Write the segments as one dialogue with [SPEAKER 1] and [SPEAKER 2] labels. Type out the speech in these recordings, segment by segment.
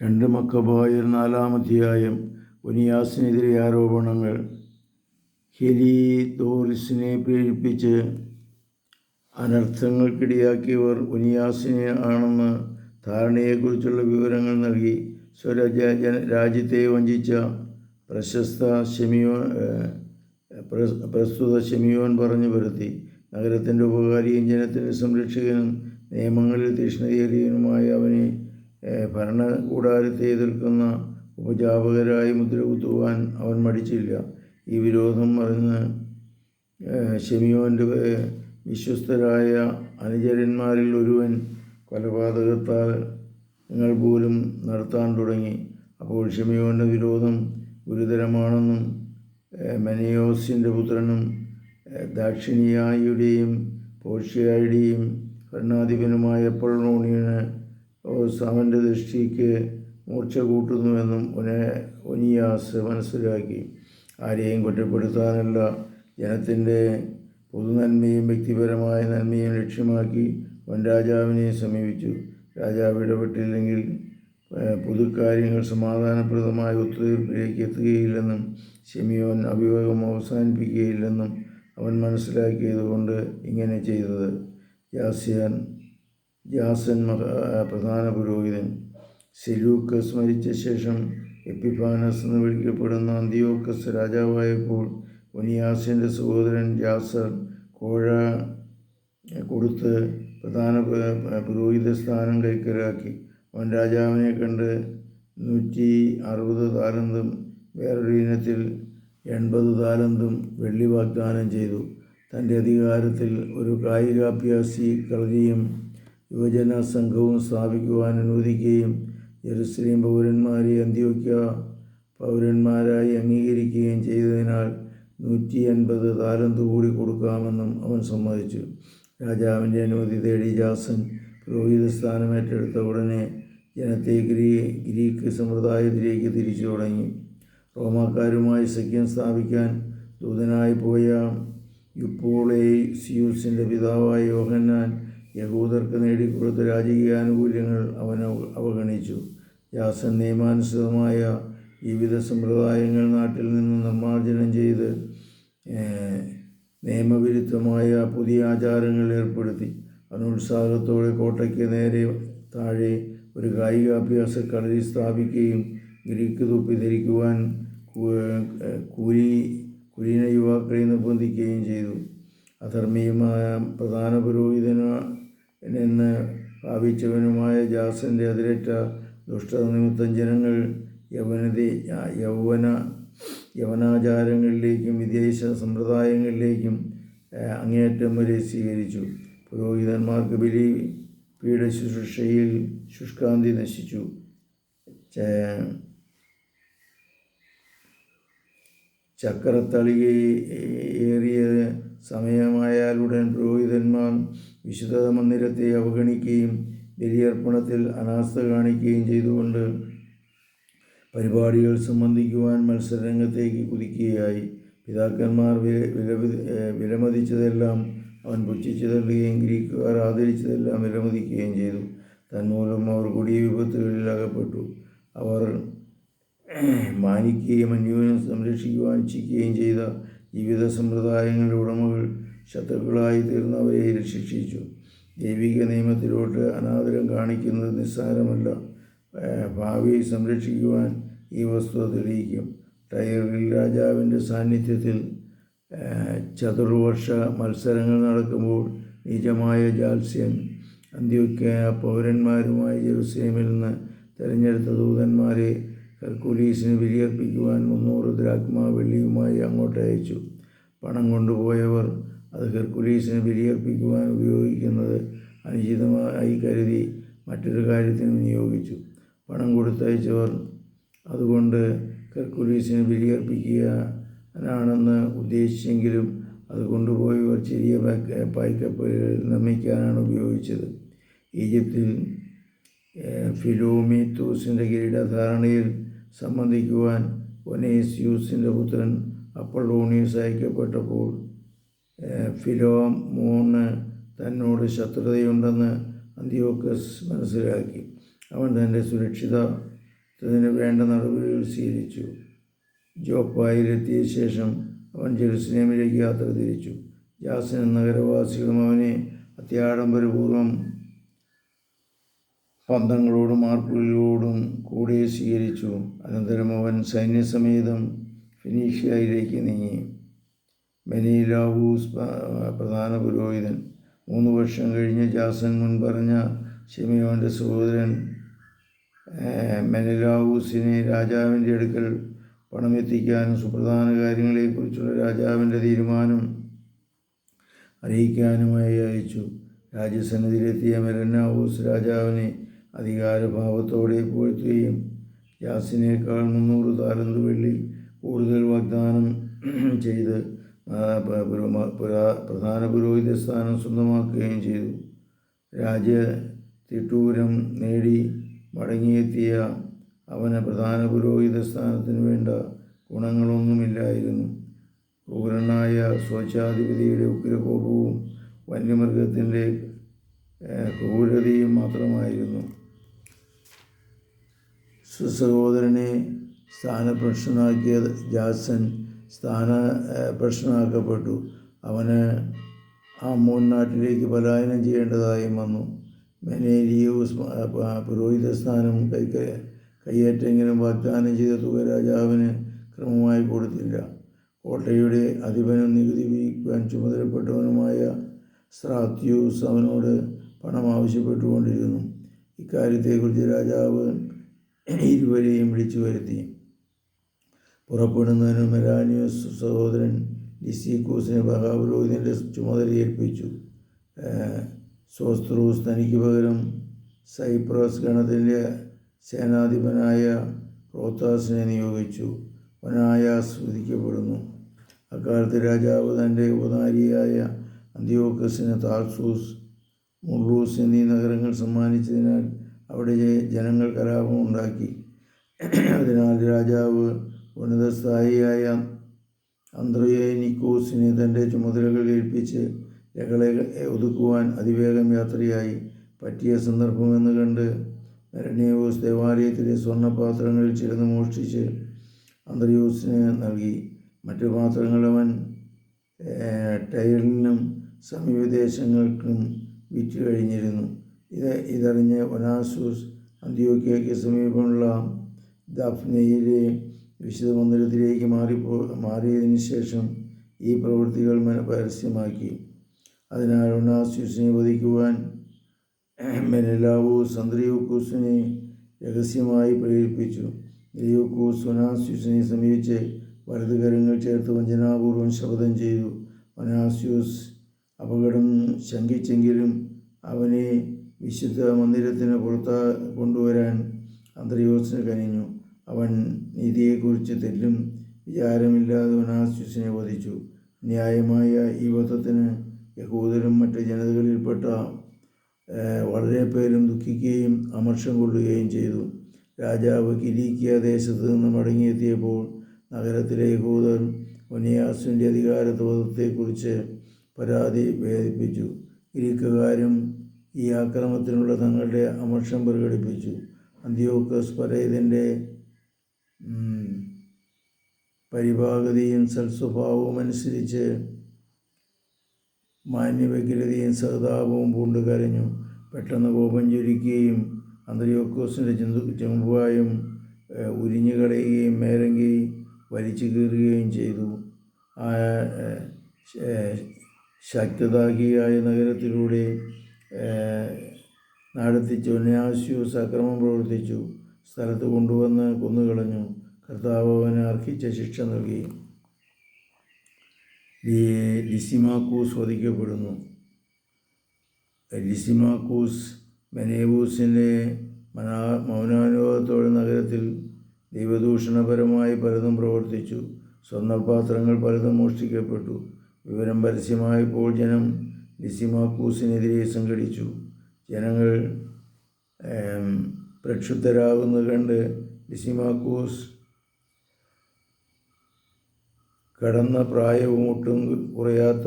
[SPEAKER 1] രണ്ട് മക്കബായർ നാലാമധ്യായം ഉനിയാസിനെതിരെ ആരോപണങ്ങൾ. ഹെലീദോറിസിനെ പ്രേരിപ്പിച്ച് അനർത്ഥങ്ങൾക്കിടയാക്കിയവർ ഉനിയാസിനെ ആണെന്ന് ധാരണയെക്കുറിച്ചുള്ള വിവരങ്ങൾ നൽകി. സ്വരാജ്യ ജന രാജ്യത്തെ വഞ്ചിച്ച പ്രശസ്ത ഷെമിയോ പ്രസ്തുത ഷെമിയോൻ പറഞ്ഞു വരുത്തി നഗരത്തിന്റെ ഉപകാരിയും ജനത്തിന്റെ സംരക്ഷകനും നിയമങ്ങളിൽ തീഷ്ണതയേറിയവനുമായ അവനെ ഭരണകൂടാരത്തെ എതിർക്കുന്ന ഉപജാപകരായി മുദ്രകുത്തുവാൻ അവൻ മടിച്ചില്ല. ഈ വിരോധം അറിഞ്ഞ് ഷെമിയോന്റെ വിശ്വസ്തരായ അനുചരന്മാരിൽ ഒരുവൻ കൊലപാതകത്താൽ നിങ്ങൾ പോലും നടത്താൻ തുടങ്ങി. അപ്പോൾ ഷെമിയോന്റെ വിരോധം ഗുരുതരമാണെന്നും മെനയോസിന്റെ പുത്രനും ദാക്ഷിണിയായിയുടെയും പോർഷ്യയുടെയും ഭരണാധിപനുമായ പൊളോണിയന് അവന്റെ ദൃഷ്ടിക്ക് മൂർച്ച കൂട്ടുന്നുവെന്നും ഒന ഒനിയാസ് മനസ്സിലാക്കി. ആരെയും കുറ്റപ്പെടുത്താനല്ല. ജനത്തിന്റെ പൊതുനന്മയും വ്യക്തിപരമായ നന്മയും ലക്ഷ്യമാക്കി വൻ രാജാവിനെ സമീപിച്ചു. രാജാവ് ഇടപെട്ടില്ലെങ്കിൽ പൊതുക്കാര്യങ്ങൾ സമാധാനപ്രദമായ ഒത്തുതീർപ്പിലേക്ക് എത്തുകയില്ലെന്നും ഷെമിയോൻ അഭിയോഗം അവസാനിപ്പിക്കുകയില്ലെന്നും അവൻ മനസ്സിലാക്കിയതുകൊണ്ട് ഇങ്ങനെ ചെയ്തത്. ജാസ്യാൻ ജാസൻ പ്രധാന പുരോഹിതൻ സെലൂക്കസ് മരിച്ച ശേഷം എപ്പിഫാനസ് എന്ന് വിളിക്കപ്പെടുന്ന അന്തിയോക്കസ് രാജാവായപ്പോൾ ഒനിയാസിന്റെ സഹോദരൻ ജാസർ കോഴ കൊടുത്ത് പ്രധാന പുരോഹിത സ്ഥാനം കൈക്കലാക്കി. അവൻ രാജാവിനെ കണ്ട് നൂറ്റി അറുപത് താലന്തും വേറൊരു ഇനത്തിൽ എൺപത് താലന്തും വെള്ളി വാഗ്ദാനം ചെയ്തു. തന്റെ അധികാരത്തിൽ ഒരു കായികാഭ്യാസി കളരിയും യുവജന സംഘവും സ്ഥാപിക്കുവാൻ അനുവദിക്കുകയും ജെറുസലേം പൗരന്മാരെ അന്ത്യോക്യ പൗരന്മാരായി അംഗീകരിക്കുകയും ചെയ്തതിനാൽ നൂറ്റി അൻപത് താലന്ത് കൂടി കൊടുക്കാമെന്നും അവൻ സമ്മതിച്ചു. രാജാവിന്റെ അനുമതി തേടി ജാസൻ പുരോഹിത സ്ഥാനം ഏറ്റെടുത്ത ഉടനെ ജനത്തെ ഗ്രീ ഗ്രീക്ക് സമ്പ്രദായത്തിലേക്ക് തിരിച്ചു തുടങ്ങി. റോമാക്കാരുമായി സഖ്യം സ്ഥാപിക്കാൻ ദൂതനായി പോയ യുപ്പോളേസിയൂസിന്റെ പിതാവായ യോഹന്നാൻ യഹൂദർക്ക് നേടിക്കൊടുത്ത രാജകീയ ആനുകൂല്യങ്ങൾ അവൻ അവഗണിച്ചു. ജാസൻ നിയമാനുസൃതമായ ജീവിത സമ്പ്രദായങ്ങൾ നാട്ടിൽ നിന്ന് നിർമ്മാർജനം ചെയ്ത് നിയമവിരുദ്ധമായ പുതിയ ആചാരങ്ങൾ ഏർപ്പെടുത്തി. അനുത്സാഹത്തോടെ കോട്ടയ്ക്ക് നേരെ താഴെ ഒരു കായികാഭ്യാസ കളരി സ്ഥാപിക്കുകയും ഗ്രീക്ക് തൊപ്പി ധരിക്കുവാൻ കൂലി കുലീന യുവാക്കളെ നിർബന്ധിക്കുകയും ചെയ്തു. അധർമ്മീയമായ പ്രധാന പുരോഹിതന എന്ന് ഭാവിച്ചവനുമായ ജാസന്റെ അതിരേറ്റ ദുഷ്ടത നിമിത്തം ജനങ്ങൾ യവനതി യൗവന യവനാചാരങ്ങളിലേക്കും വിദേശ സമ്പ്രദായങ്ങളിലേക്കും അങ്ങേയറ്റം വരെ സ്വീകരിച്ചു. പുരോഹിതന്മാർക്ക് ബലി പീഠ ശുശ്രൂഷയിൽ ശുഷ്കാന്തി നശിച്ചു. ചക്രത്തളികയേറിയ സമയമായാലുടൻ പുരോഹിതന്മാർ വിശുദ്ധ മന്ദിരത്തെ അവഗണിക്കുകയും ബലിയർപ്പണത്തിൽ അനാസ്ഥ കാണിക്കുകയും ചെയ്തുകൊണ്ട് പരിപാടികൾ സംബന്ധിക്കുവാൻ മത്സരരംഗത്തേക്ക് കുതിക്കുകയായി. പിതാക്കന്മാർ വില വിലമതിച്ചതെല്ലാം അവൻ പുച്ഛിച്ചു തള്ളുകയും ഗ്രീക്കുകാർ ആദരിച്ചതെല്ലാം വിലമതിക്കുകയും ചെയ്തു. തന്മൂലം അവർ കൊടിയ വിപത്തുകളിൽ അകപ്പെട്ടു. അവർ മാനിക്കുകയും അന്യോന്യം സംരക്ഷിക്കുവാൻ ഇച്ഛിക്കുകയും ചെയ്ത ജീവിത സമ്പ്രദായങ്ങളുടെ ഉടമകൾ ശത്രുക്കളായി തീർന്നവരെ ശിക്ഷിച്ചു ദൈവിക നിയമത്തിലോട്ട് അനാദരം കാണിക്കുന്നത് നിസ്സാരമല്ല. ഭാവി സംരക്ഷിക്കുവാൻ ഈ വസ്തു തെളിയിക്കും. ടൈറിൽ രാജാവിന്റെ സാന്നിധ്യത്തിൽ ചതുർവർഷ മത്സരങ്ങൾ നടക്കുമ്പോൾ നിജമായ ജാൽസ്യൻ അന്ത്യോക്യ പൗരന്മാരുമായി ജെറുസലേമിൽ നിന്ന് തിരഞ്ഞെടുത്ത ദൂതന്മാരെ ഹെർക്കുലീസിന് ബലിയർപ്പിക്കുവാൻ മുന്നൂറ് ദ്രാഗ്മ വെള്ളിയുമായി അങ്ങോട്ട് അയച്ചു. പണം കൊണ്ടുപോയവർ അത് ഹെർക്കുലീസിന് ബലിയർപ്പിക്കുവാൻ ഉപയോഗിക്കുന്നത് അനുചിതമായി കരുതി മറ്റൊരു കാര്യത്തിന് വിനിയോഗിച്ചു പണം കൊടുത്തയച്ചവർ അതുകൊണ്ട് ഹെർക്കുലീസിന് ബലിയർപ്പിക്കാനാണെന്ന് ഉദ്ദേശിച്ചെങ്കിലും അത് കൊണ്ടുപോയി ഒരു ചെറിയ പായ്ക്കപ്പലുകളിൽ നിർമ്മിക്കാനാണ് ഉപയോഗിച്ചത്. ഈജിപ്തിൽ ഫിലോമിത്തൂസിന്റെ കിരീടധാരണയിൽ സംബന്ധിക്കുവാൻ ഒനേസ്യൂസിന്റെ പുത്രൻ അപ്പള്ളോണിയസ് അയക്കപ്പെട്ടപ്പോൾ ഏഹ്, ഫിലോമോണ് തന്നോട് ശത്രുതയുണ്ടെന്ന് അന്തിയോക്കസ് മനസ്സിലാക്കി. അവൻ തന്റെ സുരക്ഷിത ഇതിന് വേണ്ട നടപടികൾ സ്വീകരിച്ചു. ജോപ്പായിലെത്തിയ ശേഷം അവൻ ജെറുസലേമിലേക്ക് യാത്ര തിരിച്ചു. ജാസൻ നഗരവാസികളും അവനെ അത്യാഡംബരപൂർവം പന്തങ്ങളോടും ആർപ്പുകളോടും കൂടെ സ്വീകരിച്ചു. അനന്തരം അവൻ സൈന്യസമേതം ഫിനീഷ്യയിലേക്ക് നീങ്ങി. മെനീലാവൂസ് പ്രധാന പുരോഹിതൻ. മൂന്ന് വർഷം കഴിഞ്ഞ് ജാസൻ മുൻപറഞ്ഞ ഷിമിയോന്റെ സഹോദരൻ മെനിലാവൂസിനെ രാജാവിന്റെ അടുക്കൽ പണമെത്തിക്കാനും സുപ്രധാന കാര്യങ്ങളെക്കുറിച്ചുള്ള രാജാവിന്റെ തീരുമാനം അറിയിക്കാനുമായി അയച്ചു. രാജ്യസന്നിധിയിലെത്തിയ മെലനാവൂസ് രാജാവിനെ അധികാരഭാവത്തോടെ പുകഴ്ത്തുകയും ജാസിനേക്കാൾ മുന്നൂറ് താരന്തു വെള്ളി കൂടുതൽ വാഗ്ദാനം ചെയ്ത് പ്രധാന പുരോഹിത സ്ഥാനം സ്വന്തമാക്കുകയും ചെയ്തു. രാജ്യ തിട്ടൂരം നേടി മടങ്ങിയെത്തിയ അവന് പ്രധാന പുരോഹിത സ്ഥാനത്തിന് വേണ്ട ഗുണങ്ങളൊന്നുമില്ലായിരുന്നു. ക്രൂരനായ സ്വച്ഛാധിപതിയുടെ ഉഗ്രകോപവും വന്യമൃഗത്തിന്റെ ക്രൂരതയും മാത്രമായിരുന്നു. സുസഹോദരനെ സ്ഥാനഭ്രഷ്ടനാക്കിയ ജാസൻ സ്ഥാന പ്രശ്നമാക്കപ്പെട്ടു. അവന് ആ മൂൺ നാട്ടിലേക്ക് പലായനം ചെയ്യേണ്ടതായും വന്നു. പ- പുരോഹിത സ്ഥാനം കൈ കൈയേറ്റെങ്കിലും വാഗ്ദാനം ചെയ്ത തുക രാജാവിന് ക്രമമായി കൊടുത്തില്ല. കോട്ടയുടെ അധിപനും നികുതി വിധിക്കുവാൻ ചുമതലപ്പെട്ടവനുമായ സ്രാത്യൂസ് അവനോട് പണം ആവശ്യപ്പെട്ടുകൊണ്ടിരുന്നു. ഇക്കാര്യത്തെക്കുറിച്ച് രാജാവ് ഇരുവരെയും വിളിച്ചു വരുത്തി. പുറപ്പെടുന്നതിന് മെലാനിയസ് സഹോദരൻ ലിസീക്കൂസിനെ മഹാപുരോഹിതന്റെ ചുമതല ഏൽപ്പിച്ചു. സോസ്ത്രൂസ് തനിക്ക് പകരം സൈപ്രസ് ഗണത്തിന്റെ സേനാധിപനായ പ്രോത്താസിനെ നിയോഗിച്ചു. വനായാസ് വിധിക്കപ്പെടുന്നു അക്കാലത്ത് രാജാവ് തന്റെ ഉപനാരിയായ അന്ത്യോക്കസിന് താർസൂസ് മുള്ളൂസ് എന്നീ നഗരങ്ങൾ സമ്മാനിച്ചതിനാൽ അവിടെ ജനങ്ങൾ കലാപം ഉണ്ടാക്കി. അതിനാൽ രാജാവ് ഉന്നതസ്ഥായിയായ അന്ത്രയേനിക്കോസിനെ തന്റെ ചുമതലകൾ ഏൽപ്പിച്ച് രകളെ ഒതുക്കുവാൻ അതിവേഗം യാത്രയായി. പറ്റിയ സന്ദർഭമെന്ന് കണ്ട് മെരണിയോസ് ദേവാലയത്തിലെ സ്വർണപാത്രങ്ങളിൽ ചിലത് മോഷ്ടിച്ച് അന്ത്രയോസിന് നൽകി. മറ്റു പാത്രങ്ങൾ അവൻ ടൈറിനും സമീപദേശങ്ങൾക്കും വിറ്റ് കഴിഞ്ഞിരുന്നു. ഇത് ഇതറിഞ്ഞ് ഒനാസൂസ് അന്ത്യോക്കിയയ്ക്ക് സമീപമുള്ള ദഫ്നയിലെ വിശുദ്ധ മന്ദിരത്തിലേക്ക് മാറിപ്പോ മാറിയതിന് ശേഷം ഈ പ്രവൃത്തികൾ പരസ്യമാക്കി. അതിനാൽ ഒനാസ്യൂസിനെ വധിക്കുവാൻ മെനലാവൂസ് അന്ത്രയൂക്കൂസിനെ രഹസ്യമായി പ്രേരിപ്പിച്ചു. ലിയൂക്കൂസ് ഒനാസ്യൂസിനെ സമീപിച്ച് വലത് കരങ്ങൾ ചേർത്ത് വഞ്ചനാപൂർവം ശപഥം ചെയ്തു. ഒനാസ്യൂസ് അപകടം ശങ്കിച്ചെങ്കിലും അവനെ വിശുദ്ധ മന്ദിരത്തിന് പുറത്ത് കൊണ്ടുവരാൻ അന്ത്രയോസിന് കനിഞ്ഞു. അവൻ നീതിയെക്കുറിച്ച് തെല്ലും വിചാരമില്ലാതെ ഒനാസ്യൂസിനെ വധിച്ചു. ന്യായമായ ഈ വധത്തിന് യഹൂദരും മറ്റ് ജനതകളിൽപ്പെട്ട വളരെ പേരും ദുഃഖിക്കുകയും അമർഷം കൊള്ളുകയും ചെയ്തു. രാജാവ് കിരീക്കിയ ദേശത്ത് നിന്ന് മടങ്ങിയെത്തിയപ്പോൾ നഗരത്തിലെ യഹൂദർ ഒനിയാസിന്റെ അധികാരത്വത്തെക്കുറിച്ച് പരാതി വേദിപ്പിച്ചു. ഗ്രീക്കുകാരും ഈ ആക്രമത്തിനുള്ള തങ്ങളുടെ അമർഷം പ്രകടിപ്പിച്ചു. അന്ത്യോക്കസ് പരേതിന്റെ പരിഭാഗതയും സൽസ്വഭാവവും അനുസരിച്ച് മാന്യവ്യഗ്രതയും സഹതാപവും പൂണ്ട് കരഞ്ഞു. പെട്ടെന്ന് കോപം ജ്വലിക്കുകയും അന്തരിയോക്കോസിന്റെ ചെന്തു ചെമ്പുവായും ഉരിഞ്ഞു കളയുകയും മേലങ്കി വലിച്ചു കീറുകയും ചെയ്തു. ആ ശക്തദാഹിയായ നഗരത്തിലൂടെ നടത്തിച്ചു നടത്തിച്ച് സക്രമം പ്രവർത്തിച്ചു. സ്ഥലത്ത് കൊണ്ടുവന്ന് കൊന്നുകളഞ്ഞു. കർത്താവ് അവന് അർഹിച്ച ശിക്ഷ നൽകി. ലിസിമാക്കൂസ് വധിക്കപ്പെടുന്നു. ലിസിമാക്കൂസ് മെനേബൂസിന്റെ മനാ മൗനാനുഭവത്തോടെ നഗരത്തിൽ ദൈവദൂഷണപരമായി പലതും പ്രവർത്തിച്ചു. സ്വർണപാത്രങ്ങൾ പലതും മോഷ്ടിക്കപ്പെട്ടു. വിവരം പരസ്യമായപ്പോൾ ജനം ലിസിമാക്കൂസിനെതിരെ സംഘടിച്ചു. ജനങ്ങൾ പ്രക്ഷുബ്ധരാകുന്നത് കണ്ട് ലിസിമാക്കൂസ് കടന്ന പ്രായവും ഒട്ടും കുറയാത്ത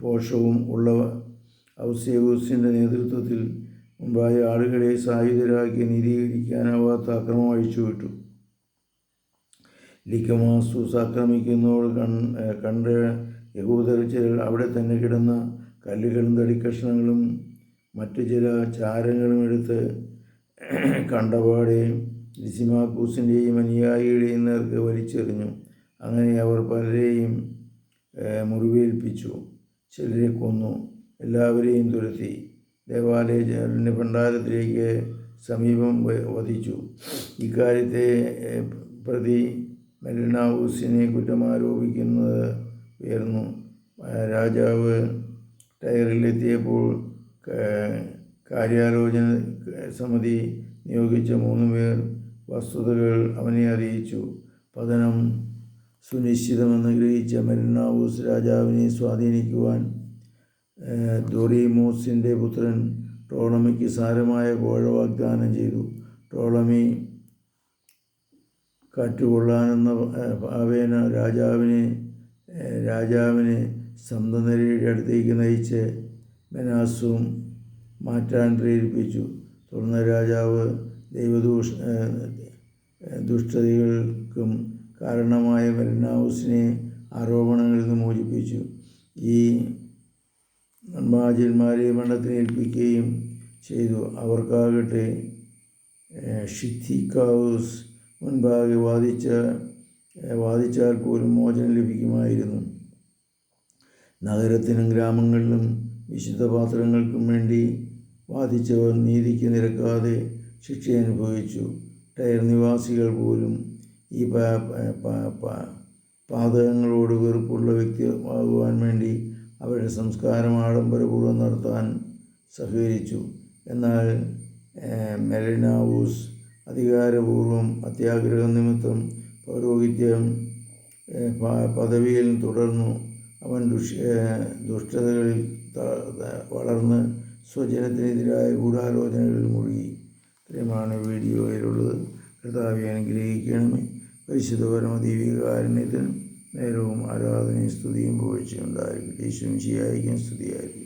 [SPEAKER 1] പോഷവും ഉള്ള ഔസേവൂസിന്റെ നേതൃത്വത്തിൽ മുമ്പായ ആളുകളെ സായുധരാക്കി നീതീകരിക്കാനാവാത്ത അക്രമം അഴിച്ചുവിട്ടു. ലിക്കമാസൂസ് ആക്രമിക്കുന്നതോട് കൺ കണ്ട് യഹൂദർ ചിലർ അവിടെ തന്നെ കിടന്ന കല്ലുകളും തടിക്കഷ്ണങ്ങളും മറ്റു ചില ചാരങ്ങളും എടുത്ത് കണ്ടപാടെ ലിസിമാക്കൂസിന്റെയും അനുയായിയുടെയും നേർക്ക് വലിച്ചെറിഞ്ഞു. അങ്ങനെ അവർ പലരെയും മുറിവേൽപ്പിച്ചു. ചിലരെ കൊന്നു. എല്ലാവരെയും തുരത്തി. ദേവാലയ ഭണ്ഡാരത്തിലേക്ക് സമീപം വധിച്ചു. ഇക്കാര്യത്തെ പ്രതി മെലിനാവൂസിനെ കുറ്റമാരോപിക്കുന്നത് ഉയർന്നു. രാജാവ് ടയറിലെത്തിയപ്പോൾ കാര്യാലോചന സമിതി നിയോഗിച്ച മൂന്ന് പേർ വസ്തുതകൾ അവനെ അറിയിച്ചു. പതനം സുനിശ്ചിതമെന്ന് ഗ്രഹിച്ച മെലിനാവൂസ് രാജാവിനെ സ്വാധീനിക്കുവാൻ ദൊറീമോസിന്റെ പുത്രൻ ടോളമിക്ക് സാരമായ കോഴ വാഗ്ദാനം ചെയ്തു. ടോളമി കാറ്റുകൊള്ളാനെന്ന ഭാവേന രാജാവിനെ രാജാവിനെ സ്വന്തം നിരയുടെ അടുത്തേക്ക് നയിച്ച് മെനാസും മാറ്റാൻ പ്രേരിപ്പിച്ചു. തുടർന്ന് രാജാവ് ദൈവദൂഷ ദുഷ്ടതകൾക്കും കാരണമായ മെലിനാവുസിനെ ആരോപണങ്ങളിൽ നിന്ന് മോചിപ്പിച്ചു. ഈ നന്മാജന്മാരെ മരണത്തിന് ഏൽപ്പിക്കുകയും ചെയ്തു. അവർക്കാകട്ടെ ഷിത്തിക്കാവൂസ് മുൻപാകെ വാദിച്ച വാദിച്ചാൽ പോലും മോചനം ലഭിക്കുമായിരുന്നു. നഗരത്തിനും ഗ്രാമങ്ങളിലും വിശുദ്ധ പാത്രങ്ങൾക്കും വേണ്ടി വാദിച്ചവർ നീതിക്ക് നിരക്കാതെ ശിക്ഷ അനുഭവിച്ചു ടയർ നിവാസികൾ പോലും ഈ പാതകങ്ങളോട് വെറുപ്പുള്ള വ്യക്തിയാകുവാൻ വേണ്ടി അവരുടെ സംസ്കാരം ആഡംബരപൂർവം നടത്താൻ സഹകരിച്ചു. എന്നാൽ മെലനാവൂസ് അധികാരപൂർവം അത്യാഗ്രഹം നിമിത്തം പൗരോഹിത്യം പദവിയിൽ തുടർന്നു. അവൻ ദുഷ് ദുഷ്ടതകളിൽ വളർന്ന് സ്വജനത്തിനെതിരായ ഗൂഢാലോചനകളിൽ മുഴുകി. ഇത്രയുമാണ് വീഡിയോയിലുള്ളത്. കർത്താവെ അനുഗ്രഹിക്കണമേ. പരിശുദ്ധ പരമദീവികാരുണ്യത്തിന് നേരവും ആരാധനയും സ്തുതിയും പുകഴ്ചയും ഉണ്ടായിരിക്കും യേശുവും ശിയായിരിക്കും സ്തുതിയായിരിക്കും